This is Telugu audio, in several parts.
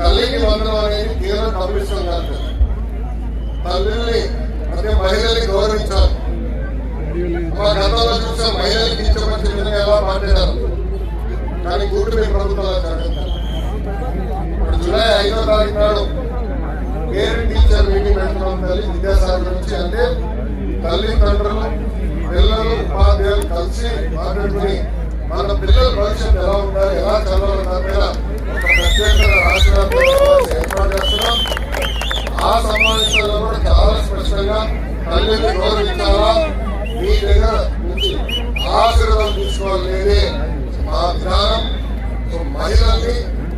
తల్లికి వందనం అనేది కేవలం కమిషన్ కాదు. తల్లిని అంటే మహిళల్ని గౌరవించాలి. మా గతంలో చూసే మహిళలకి ఇష్టపరిచే విధంగా ఎలా మాట్లాడారు కానీ కూటమి ప్రభుత్వాలు జరగదు జూలై ఐదో తారీఖు నాడు పేరెంట్ టీచర్ మీటింగ్ పెడుతున్నాం తల్లి విద్యాసాగర్ నుంచి. అంటే తల్లిదండ్రులు పిల్లలు ఉపాధ్యాయులు కలిసి మాట్లాడుకుని మన పిల్లల భవిష్యత్తు ఎలా ఉండాలి ఎలా చదవాలి దాని ఏర్పాటు చేస్తున్నాం ఆ సమావేశంలో కూడా చాలా స్పష్టంగా తల్లిని గౌరవించాలా మీ దగ్గర నుంచి ఆశీర్వాదం తీసుకోవాలనేది మా విధానం మహిళల్ని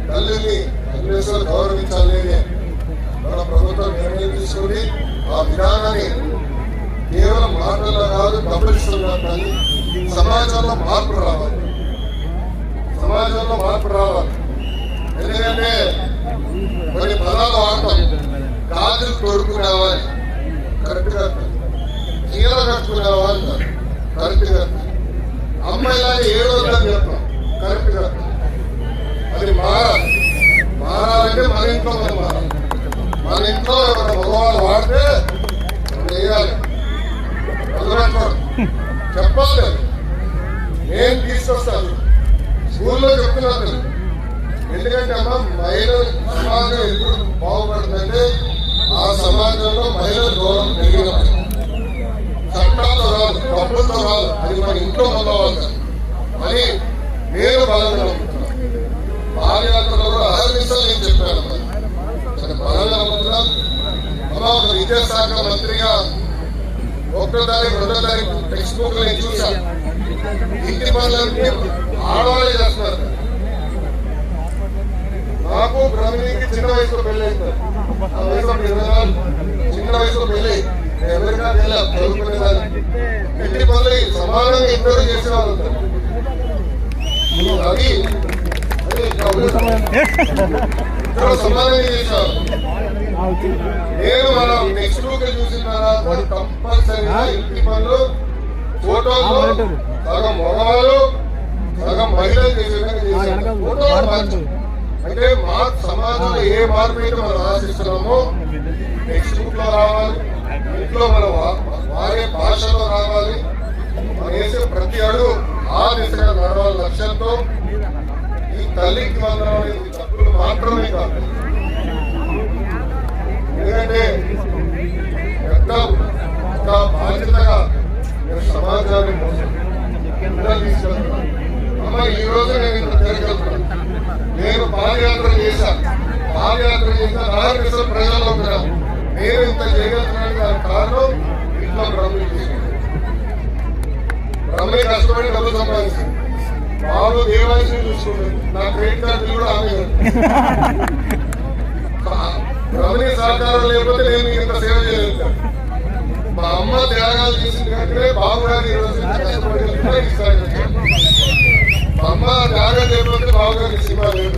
తల్లిని అన్వేషణ గౌరవించాలనేది మన ప్రభుత్వం నిర్ణయం తీసుకుని ఆ విధానాన్ని కేవలం మాటల్లో కాదు కానీ సమాజంలో మార్పు రావాలి సమాజంలో మార్పు రావాలి అది మారాలి మారాలంటే మన ఇంట్లో మనం మారాలి మన ఇంట్లో ఒక మగవాళ్ళు వాడితే మనం చెప్పాలి. నేను తీసుకొస్తాను. స్కూల్లో చెప్తున్నాను ఎందుకంటే అమ్మ మహిళలు సమాజం ఎప్పుడు బాగుపడుతుందంటే ఆ సమాజంలో మహిళల గౌరవం పెరిగిన చట్టాలతో రాదు డబ్బులతో రాదు. అది మన ఇంట్లో మొదలవాలి అని నేను బలంగా నమ్ముతున్నాను పాదయాత్రలో కూడా అహర్నిశలు నేను చెప్పాను అది బలంగా నమ్ముతున్నాను అమ్మ ఒక విద్యాశాఖ మంత్రిగా ఒకటో తారీఖు రెండో తారీఖు టెక్స్ట్ బుక్ నేను చూశాను ఇంటి పనులన్నీ ఆడవాళ్ళే చేస్తున్నారు. నాకు బ్రహ్మణికి చిన్న వయసులో పెళ్ళి అయింది ఆ వయసులో చిన్న వయసులో పెళ్ళి ఎవరికైనా వెళ్ళాను చదువుకునేదాన్ని ఇంటి పనులు సమానంగా ఇద్దరు చేసిన వాళ్ళు అది అది సమానంగా చేసేవాళ్ళు. నేను మనం నెక్స్ట్ బుక్ చూసిన తర్వాత కంపల్సరీగా ఇంటి పనులు ఫోటోలు సగం మగవాళ్ళు సగం మహిళలు చేసే విధంగా. ఫోటోలు మార్చు. అంటే మా సమాజంలో ఏ మార్పు అయితే మనం ఆశిస్తున్నామో టెక్స్ట్ బుక్లో రావాలి. ఇంట్లో మన వాడే భాషలో రావాలి. నేను గారి కారులో ఇంట్లో బ్రహ్మని తీసుకుంది బ్రహ్మని కష్టపడి డబ్బు సంపాదించింది. బాబు దేవాలయం చూసుకుంటుంది నా క్రెడిట్ కార్డు కూడా ఆమె రమణి సహకారం లేకపోతే నేను ఇంత సేవ చేయలేదు. మా అమ్మ త్యాగాలు చేసింది కనుకనే బాబు గారు ఈ రోజు కష్టపడి మా అమ్మ త్యాగం లేకపోతే బాబు గారికి సినిమా లేదు